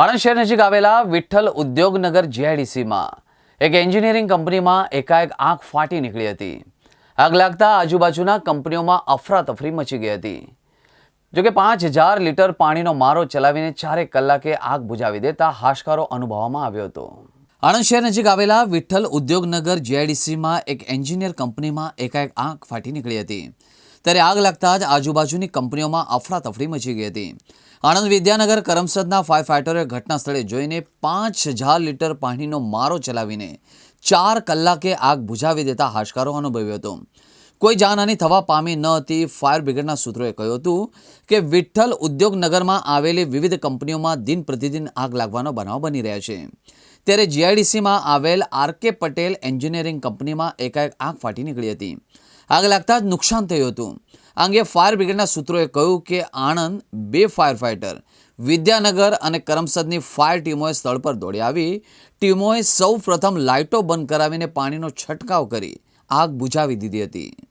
આણંદ શહેર નજીક આવેલા વિઠ્ઠલ ઉદ્યોગનગર જીઆઈડીસીમાં એક એન્જિનિયરિંગ કંપનીમાં એકાએક આંખ ફાટી નીકળી હતી. આગ લાગતા આજુબાજુના કંપનીઓમાં અફરાતફરી મચી ગઈ હતી. જોકે પાંચ હજાર લીટર પાણીનો મારો ચલાવીને ચારેક કલાકે આગ બુજાવી દેતા હાશકારો અનુભવવામાં આવ્યો હતો. આણંદ શહેર નજીક આવેલા વિઠ્ઠલ ઉદ્યોગનગર જીઆઈડીસીમાં એક એન્જિનિયર કંપનીમાં એકાએક આંખ ફાટી નીકળી હતી. ત્યારે આગ લાગતા જ આજુબાજુની કંપનીઓમાં અફડાતફડી મચી ગઈ હતી. આણંદ વિદ્યાનગર કરમસદના ફાયર ફાઇટરોએ ઘટના સ્થળે જોઈને પાંચ હજાર લીટર પાણીનો મારો ચલાવીને ચાર કલાકે આગ બુઝાવી દેતા હાશકારો અનુભવ્યો હતો. કોઈ જાનહાની થવા પામી ન હતી, ફાયર બ્રિગેડના સૂત્રોએ કહ્યું હતું કે વિઠ્ઠલ ઉદ્યોગનગરમાં આવેલી વિવિધ કંપનીઓમાં દિન પ્રતિદિન આગ લાગવાનો બનાવ બની રહ્યા છે. ત્યારે જીઆઈડીસીમાં આવેલ આર કે પટેલ એન્જિનિયરિંગ કંપનીમાં એકાએક આગ ફાટી નીકળી હતી. આગ લાગતા જ નુકસાન થયું હતું. આ અંગે ફાયર બ્રિગેડના સૂત્રોએ કહ્યું કે આણંદ બે ફાયર ફાઇટર વિદ્યાનગર અને કરમસદની ફાયર ટીમોએ સ્થળ પર દોડી આવી. ટીમોએ સૌ પ્રથમ લાઇટો બંધ કરાવીને પાણીનો છંટકાવ કરી આગ બુઝાવી દીધી હતી.